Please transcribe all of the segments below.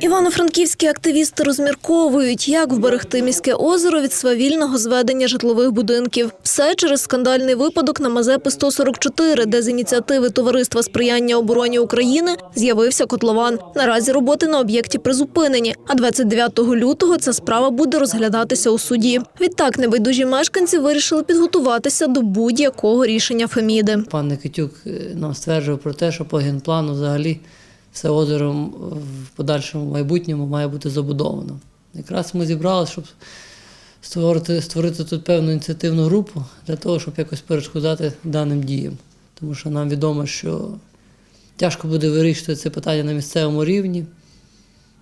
Івано-франківські активісти розмірковують, як вберегти міське озеро від свавільного зведення житлових будинків. Все через скандальний випадок на Мазепи 144, де з ініціативи Товариства сприяння обороні України з'явився котлован. Наразі роботи на об'єкті призупинені, а 29 лютого ця справа буде розглядатися у суді. Відтак небайдужі мешканці вирішили підготуватися до будь-якого рішення Феміди. Пан Никитюк е, нам стверджував про те, що по генплану взагалі все озеро в подальшому майбутньому має бути забудовано. Якраз ми зібралися, щоб створити, створити тут певну ініціативну групу для того, щоб якось перешкодати даним діям. Тому що нам відомо, що тяжко буде вирішити це питання на місцевому рівні.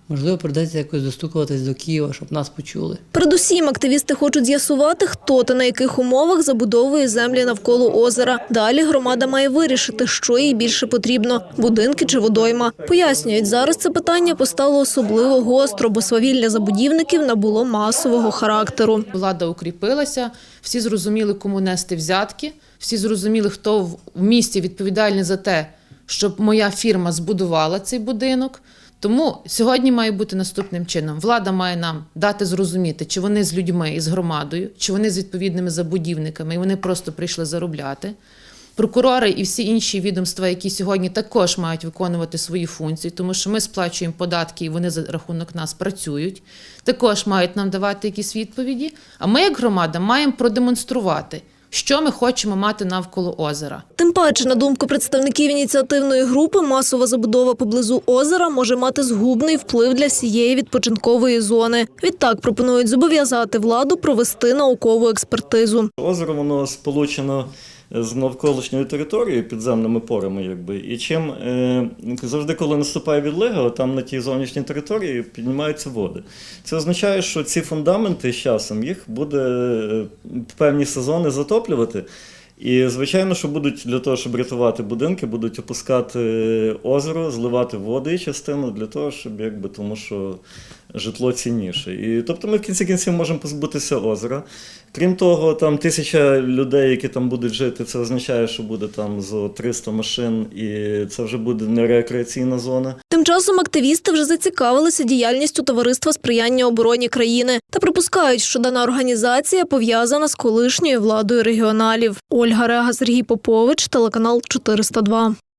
Можливо, прийдеться якось достукуватись до Києва, щоб нас почули. Передусім, активісти хочуть з'ясувати, хто та на яких умовах забудовує землі навколо озера. Далі громада має вирішити, що їй більше потрібно – будинки чи водойма. Пояснюють, зараз це питання постало особливо гостро, бо свавілля забудівників набуло масового характеру. Влада укріпилася, всі зрозуміли, кому нести взятки, всі зрозуміли, хто в місті відповідальний за те, щоб моя фірма збудувала цей будинок. Тому сьогодні має бути наступним чином. Влада має нам дати зрозуміти, чи вони з людьми і з громадою, чи вони з відповідними забудівниками, і вони просто прийшли заробляти. Прокурори і всі інші відомства, які сьогодні також мають виконувати свої функції, тому що ми сплачуємо податки і вони за рахунок нас працюють, також мають нам давати якісь відповіді. А ми, як громада, маємо продемонструвати, що ми хочемо мати навколо озера. Тим паче, на думку представників ініціативної групи, масова забудова поблизу озера може мати згубний вплив для всієї відпочинкової зони. Відтак пропонують зобов'язати владу провести наукову експертизу. Озеро воно сполучено з навколишньою територією підземними порами, якби. І чим е, завжди, коли наступає відлига, там на тій зовнішній території піднімаються води. Це означає, що ці фундаменти з часом їх буде е, певні сезони затоплювати. І звичайно, що будуть для того, щоб рятувати будинки, будуть опускати озеро, зливати води і частину для того, щоб якби тому, що житло цінніше. І тобто ми в кінці кінців можемо позбутися озера. Крім того, там тисяча людей, які там будуть жити, це означає, що буде там зо 300 машин, і це вже буде не рекреаційна зона. Тим часом активісти вже зацікавилися діяльністю Товариства сприяння обороні країни та припускають, що дана організація пов'язана з колишньою владою регіоналів. Ольга Рега, Сергій Попович, телеканал 402.